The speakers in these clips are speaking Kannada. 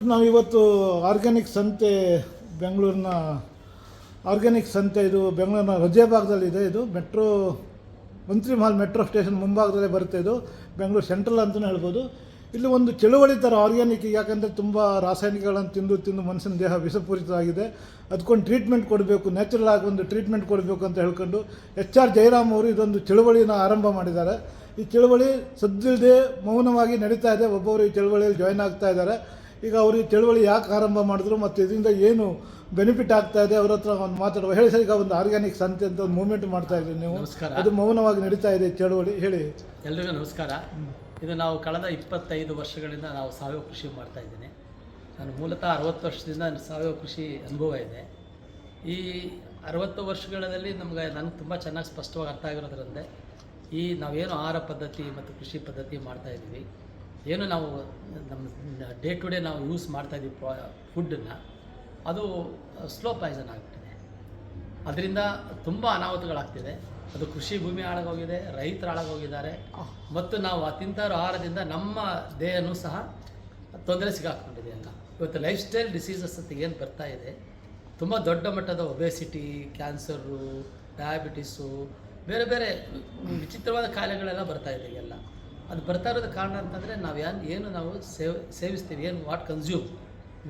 ನಾವು ಇವತ್ತು ಆರ್ಗ್ಯಾನಿಕ್ ಸಂತೆ ಬೆಂಗಳೂರಿನ ಆರ್ಗ್ಯಾನಿಕ್ ಸಂತೆ ಇದು ಬೆಂಗಳೂರಿನ ರಜೆ ಭಾಗದಲ್ಲಿದೆ. ಇದು ಮೆಟ್ರೋ, ಮಂತ್ರಿ ಮಹಲ್ ಮೆಟ್ರೋ ಸ್ಟೇಷನ್ ಮುಂಭಾಗದಲ್ಲೇ ಬರುತ್ತೆ ಇದು. ಬೆಂಗಳೂರು ಸೆಂಟ್ರಲ್ ಅಂತಲೇ ಹೇಳ್ಬೋದು. ಇಲ್ಲಿ ಒಂದು ಚಳುವಳಿ ಥರ ಆರ್ಗ್ಯಾನಿಕ್ ಯಾಕಂದರೆ ತುಂಬ ರಾಸಾಯನಿಕಗಳನ್ನು ತಿಂದು ತಿಂದು ಮನುಷ್ಯನ ದೇಹ ವಿಷಪೂರಿತವಾಗಿದೆ. ಅದಕ್ಕೊಂದು ಟ್ರೀಟ್ಮೆಂಟ್ ಕೊಡಬೇಕು ನ್ಯಾಚುರಲ್ ಆಗಿ ಒಂದು ಟ್ರೀಟ್ಮೆಂಟ್ ಕೊಡಬೇಕು ಅಂತ ಹೇಳ್ಕೊಂಡು ಎಚ್ ಆರ್ ಜಯರಾಮ್ ಅವರು ಇದೊಂದು ಚಳುವಳಿನ ಆರಂಭ ಮಾಡಿದ್ದಾರೆ. ಈ ಚಳುವಳಿ ಸದ್ದಿಲ್ಲದೆ ಮೌನವಾಗಿ ನಡೀತಾ ಇದೆ. ಒಬ್ಬೊಬ್ಬರು ಈ ಚಳುವಳಿಯಲ್ಲಿ ಜಾಯ್ನ್ ಆಗ್ತಾ ಇದ್ದಾರೆ. ಈಗ ಅವ್ರಿಗೆ ತಿಳುವಳಿ ಚಳುವಳಿ ಯಾಕೆ ಆರಂಭ ಮಾಡಿದ್ರು ಮತ್ತು ಇದರಿಂದ ಏನು ಬೆನಿಫಿಟ್ ಆಗ್ತಾ ಇದೆ ಅವ್ರ ಹತ್ರ ಒಂದು ಮಾತಾಡುವ ಹೇಳಿ ಸರ್ ಈಗ ಒಂದು ಆರ್ಗ್ಯಾನಿಕ್ ಸಂತೆ ಅಂತ ಒಂದು ಮೂವ್ಮೆಂಟ್ ಮಾಡ್ತಾ ಇದ್ರಿ ನೀವು. ನಮಸ್ಕಾರ. ಅದು ಮೌನವಾಗಿ ನಡೀತಾ ಇದೆ ಚಳುವಳಿ ಹೇಳಿ. ಎಲ್ರಿಗೂ ನಮಸ್ಕಾರ. ಇದು ನಾವು ಕಳೆದ ಇಪ್ಪತ್ತೈದು ವರ್ಷಗಳಿಂದ ನಾವು ಸಾವಯವ ಕೃಷಿ ಮಾಡ್ತಾ ಇದ್ದೀನಿ. ನಾನು ಮೂಲತಃ ಅರವತ್ತು ವರ್ಷದಿಂದ ಸಾವಯವ ಕೃಷಿ ಅನುಭವ ಇದೆ. ಈ ಅರವತ್ತು ವರ್ಷಗಳಲ್ಲಿ ನಮಗೆ ನನಗೆ ತುಂಬ ಚೆನ್ನಾಗಿ ಸ್ಪಷ್ಟವಾಗಿ ಅರ್ಥ ಆಗಿರೋದ್ರಿಂದ ಈ ನಾವೇನು ಆಹಾರ ಪದ್ಧತಿ ಮತ್ತು ಕೃಷಿ ಪದ್ಧತಿ ಮಾಡ್ತಾ ಇದ್ದೀವಿ. ಏನು ನಾವು ನಮ್ಮ ಡೇ ಟು ಡೇ ನಾವು ಯೂಸ್ ಮಾಡ್ತಾ ಇದ್ದೀವಿ ಫುಡ್ಡನ್ನು ಅದು ಸ್ಲೋ ಪಾಯ್ಸನ್ ಆಗಿಬಿಟ್ಟಿದೆ. ಅದರಿಂದ ತುಂಬ ಅನಾಹುತಗಳಾಗ್ತಿದೆ. ಅದು ಕೃಷಿ ಭೂಮಿ ಹಾಳಾಗೋಗಿದೆ ರೈತರು ಹಾಳಾಗೋಗಿದ್ದಾರೆ. ಮತ್ತು ನಾವು ಆ ಆಹಾರದಿಂದ ನಮ್ಮ ದೇಹನೂ ಸಹ ತೊಂದರೆ ಸಿಗಾಕೊಂಡಿದೆ ಅಂತ. ಇವತ್ತು ಲೈಫ್ ಸ್ಟೈಲ್ ಡಿಸೀಸಸ್ ಅಂತ ಏನು ಬರ್ತಾ ಇದೆ ತುಂಬ ದೊಡ್ಡ ಮಟ್ಟದ ಒಬೆಸಿಟಿ ಕ್ಯಾನ್ಸರು ಡಯಾಬಿಟಿಸು ಬೇರೆ ಬೇರೆ ವಿಚಿತ್ರವಾದ ಕಾಯಿಲೆಗಳೆಲ್ಲ ಬರ್ತಾ ಇದೆ ಎಲ್ಲ ಅದು ಬರ್ತಾ ಇರೋದು ಕಾರಣ ಅಂತಂದರೆ ನಾವು ಏನು ಏನು ನಾವು ಸೇವ್ ಸೇವಿಸ್ತೀವಿ ಏನು what consume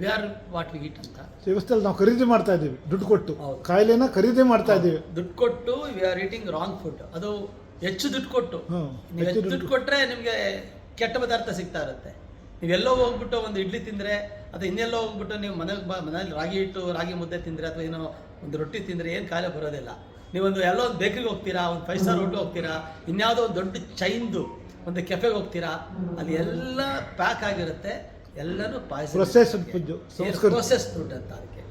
we are what we eat ಅಂತ. ಸೇವಿಸ್ತಲ್ಲಿ ನಾವು ಖರೀದಿ ಮಾಡ್ತಾ ಇದ್ದೀವಿ ದುಡ್ಡು ಕೊಟ್ಟು. ಹೌದು. ಕಾಯಿಲೆನ ಖರೀದಿ ಮಾಡ್ತಾ ಇದ್ದೀವಿ. ದುಡ್ಡು ಕೊಟ್ಟು we are eating wrong food ಅದು ಹೆಚ್ಚು ದುಡ್ಡು ಕೊಟ್ಟು. ನೀವು ಹೆಚ್ಚು ದುಡ್ಡು ಕೊಟ್ಟರೆ ನಿಮಗೆ ಕೆಟ್ಟ ಪದಾರ್ಥ ಸಿಗ್ತಾ ಇರುತ್ತೆ. ನೀವೆಲ್ಲೋ ಹೋಗ್ಬಿಟ್ಟು ಒಂದು ಇಡ್ಲಿ ತಿಂದರೆ ಅಥವಾ ಇನ್ನೆಲ್ಲೋ ಹೋಗ್ಬಿಟ್ಟು ನೀವು ಮನೆಗೆ ಬ ಮನೇಲಿ ರಾಗಿ ಹಿಟ್ಟು ರಾಗಿ ಮುದ್ದೆ ತಿಂದರೆ ಅಥವಾ ಏನೋ ಒಂದು ರೊಟ್ಟಿ ತಿಂದರೆ ಏನು ಕಾಯಿಲೆ ಬರೋದಿಲ್ಲ. ನೀವೊಂದು ಎಲ್ಲೋ ಒಂದು ಬೇಕ್ರಿಗೆ ಹೋಗ್ತೀರಾ ಒಂದು ಫೈವ್ ಸ್ಟಾರ್ ಹೋಟ್ಲ್ ಹೋಗ್ತೀರಾ ಇನ್ಯಾವುದೋ ಒಂದು ದೊಡ್ಡ ಚೈನ್ದು ಒಂದು ಕೆಫೆಗೆ ಹೋಗ್ತೀರಾ? ಅಲ್ಲಿ ಎಲ್ಲ ಪ್ಯಾಕ್ ಆಗಿರುತ್ತೆ. ಎಲ್ಲನೂ ಪಾಯಸ ಪ್ರೊಸೆಸ್ಡ್ ಫುಡ್ ಪ್ರೊಸೆಸ್ ಫುಡ್ ಅಂತ ಅದಕ್ಕೆ.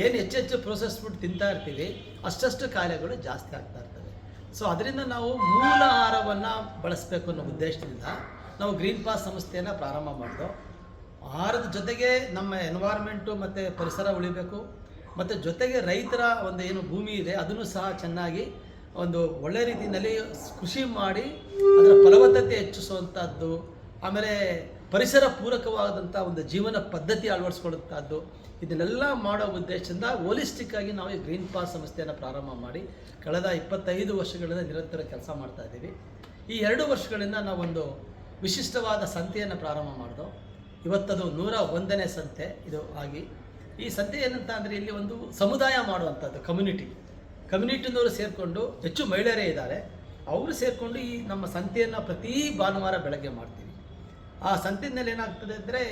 ಏನು ಹೆಚ್ಚೆಚ್ಚು ಪ್ರೊಸೆಸ್ ಫುಡ್ ತಿಂತಾ ಇರ್ತೀವಿ ಅಷ್ಟಷ್ಟು ಕಾಯಿಲೆಗಳು ಜಾಸ್ತಿ ಆಗ್ತಾ ಇರ್ತವೆ. ಸೊ ಅದರಿಂದ ನಾವು ಮೂಲ ಆಹಾರವನ್ನು ಬಳಸಬೇಕು ಅನ್ನೋ ಉದ್ದೇಶದಿಂದ ನಾವು ಗ್ರೀನ್ ಪಾಸ್ ಸಂಸ್ಥೆಯನ್ನು ಪ್ರಾರಂಭ ಮಾಡಿದೋ. ಆಹಾರದ ಜೊತೆಗೆ ನಮ್ಮ ಎನ್ವೈರ್ಮೆಂಟು ಮತ್ತು ಪರಿಸರ ಉಳಿಬೇಕು. ಮತ್ತು ಜೊತೆಗೆ ರೈತರ ಒಂದು ಏನು ಭೂಮಿ ಇದೆ ಅದನ್ನು ಸಹ ಚೆನ್ನಾಗಿ ಒಂದು ಒಳ್ಳೆ ರೀತಿಯಲ್ಲಿ ಕೃಷಿ ಮಾಡಿ ಅದರ ಫಲವತ್ತತೆ ಹೆಚ್ಚಿಸುವಂಥದ್ದು ಆಮೇಲೆ ಪರಿಸರ ಪೂರಕವಾದಂಥ ಒಂದು ಜೀವನ ಪದ್ಧತಿ ಅಳವಡಿಸ್ಕೊಳ್ಳುವಂಥದ್ದು ಇದನ್ನೆಲ್ಲ ಮಾಡೋ ಉದ್ದೇಶದಿಂದ ಹೋಲಿಸ್ಟಿಕ್ ಆಗಿ ನಾವು ಈ ಗ್ರೀನ್ ಪಾಸ್ ಸಂಸ್ಥೆಯನ್ನು ಪ್ರಾರಂಭ ಮಾಡಿ ಕಳೆದ ಇಪ್ಪತ್ತೈದು ವರ್ಷಗಳಿಂದ ನಿರಂತರ ಕೆಲಸ ಮಾಡ್ತಾ ಇದ್ದೀವಿ. ಈ ಎರಡು ವರ್ಷಗಳಿಂದ ನಾವೊಂದು ವಿಶಿಷ್ಟವಾದ ಸಂತೆಯನ್ನು ಪ್ರಾರಂಭ ಮಾಡಿದೋ, ಇವತ್ತದು ನೂರ ಒಂದನೇ ಸಂತೆ ಇದು ಆಗಿ. ಈ ಸಂತೆ ಏನಂತ ಅಂದರೆ ಇಲ್ಲಿ ಒಂದು ಸಮುದಾಯ ಮಾಡುವಂಥದ್ದು ಕಮ್ಯುನಿಟಿ ಕಮ್ಯುನಿಟಿನವರು ಸೇರಿಕೊಂಡು ಹೆಚ್ಚು ಮಹಿಳೆಯರೇ ಇದ್ದಾರೆ, ಅವರು ಸೇರಿಕೊಂಡು ಈ ನಮ್ಮ ಸಂತೆಯನ್ನು ಪ್ರತಿ ಭಾನುವಾರ ಬೆಳಗ್ಗೆ ಮಾಡ್ತೀವಿ. ಆ ಸಂತೆಯಲ್ಲಿ ಏನಾಗ್ತದೆ ಅಂದರೆ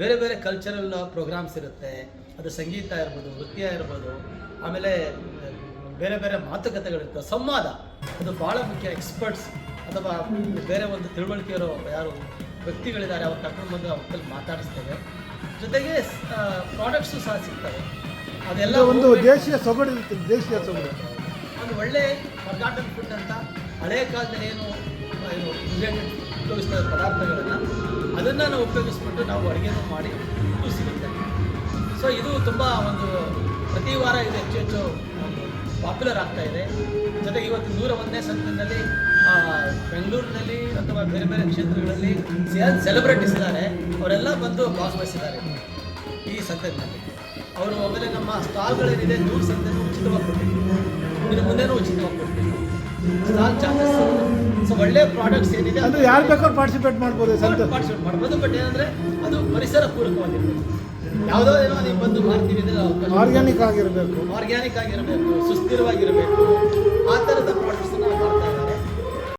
ಬೇರೆ ಬೇರೆ ಕಲ್ಚರಲ್ ಪ್ರೋಗ್ರಾಮ್ಸ್ ಇರುತ್ತೆ, ಅದು ಸಂಗೀತ ಇರ್ಬೋದು, ನೃತ್ಯ ಇರ್ಬೋದು, ಆಮೇಲೆ ಬೇರೆ ಬೇರೆ ಮಾತುಕತೆಗಳಿರ್ತವೆ, ಸಂವಾದ. ಅದು ಭಾಳ ಮುಖ್ಯ ಎಕ್ಸ್ಪರ್ಟ್ಸ್ ಅಥವಾ ಬೇರೆ ಒಂದು ತಿಳುವಳಿಕೆ ಇರೋ ಯಾರು ವ್ಯಕ್ತಿಗಳಿದ್ದಾರೆ, ಅವ್ರು ಕರ್ಕೊಂಡು ಬಂದು ಅವ್ರ ಮಾತಾಡಿಸ್ತೇವೆ. ಜೊತೆಗೆ ಪ್ರಾಡಕ್ಟ್ಸು ಸಹ ಸಿಗ್ತವೆ. ಅದೆಲ್ಲ ಒಂದು ದೇಶೀಯ ಸೊಗಡು ಇರ್ತದೆ ದೇಶೀಯ ಸೊಗಡು. ಒಂದು ಒಳ್ಳೆ ಫರ್ಗಾಟನ್ ಫುಡ್ ಅಂತ ಹಳೆ ಕಾಲದಲ್ಲಿ ಏನು ಏನು ಇಂಗ್ರೀಡಿಯೆಂಟ್ ಉಪಯೋಗಿಸ್ತಾ ಇದ್ದ ಪದಾರ್ಥಗಳನ್ನು ಅದನ್ನು ನಾವು ಉಪಯೋಗಿಸ್ಬಿಟ್ಟು ನಾವು ಅಡುಗೆನೂ ಮಾಡಿ ಸಿಗುತ್ತೆ. ಸೊ ಇದು ತುಂಬ ಒಂದು ಪ್ರತಿ ವಾರ ಇದು ಹೆಚ್ಚು ಹೆಚ್ಚು ಪಾಪ್ಯುಲರ್ ಆಗ್ತಾ ಇದೆ. ಜೊತೆಗೆ ಇವತ್ತು ನೂರ ಒಂದನೇ ಸಂದರ್ಭದಲ್ಲಿ ಬೆಂಗಳೂರಿನಲ್ಲಿ ಅಥವಾ ಬೇರೆ ಬೇರೆ ಕ್ಷೇತ್ರಗಳಲ್ಲಿ ಸೆಲೆಬ್ರಿಟೀಸ್ ಇದ್ದಾರೆ. ಅವರೆಲ್ಲ ಬಂದು ಭಾಗವಹಿಸಿದ್ದಾರೆ ಈ ಸಂತೆನಲ್ಲಿ ಅವರು ಆಮೇಲೆ ನಮ್ಮ ಸ್ಟಾಲ್ಗಳೇನಿದೆ ದೂರ ಸಂತೆ ಉಚಿತವಾಗಿ ಕೊಟ್ಟಿದ್ದೀವಿ ಇನ್ನು ಮುಂದೆನೂ ಉಚಿತವಾಗಿ ಕೊಡ್ತೀವಿ ಸ್ಟಾಲ್ ಚಾರ್ಜಸ್ ಸೊ ಒಳ್ಳೆ ಪ್ರಾಡಕ್ಟ್ಸ್ ಏನಿದೆ ಅದು ಯಾರು ಬೇಕಾದ್ರೂ ಪಾರ್ಟಿಸಿಪೇಟ್ ಮಾಡ್ಬೋದು ಪಾರ್ಟಿಸಿಪೇಟ್ ಮಾಡ್ಬೋದು. ಬಟ್ ಏನಂದ್ರೆ ಅದು ಪರಿಸರ ಪೂರಕವಾಗಿರ್ಬೇಕು. ಯಾವುದೋ ಏನೋ ನೀವು ಬಂದು ಮಾಡ್ತೀವಿ ಅಂದರೆ ಆರ್ಗ್ಯಾನಿಕ್ ಆಗಿರಬೇಕು. ಆರ್ಗ್ಯಾನಿಕ್ ಆಗಿರಬೇಕು ಸುಸ್ಥಿರವಾಗಿರಬೇಕು.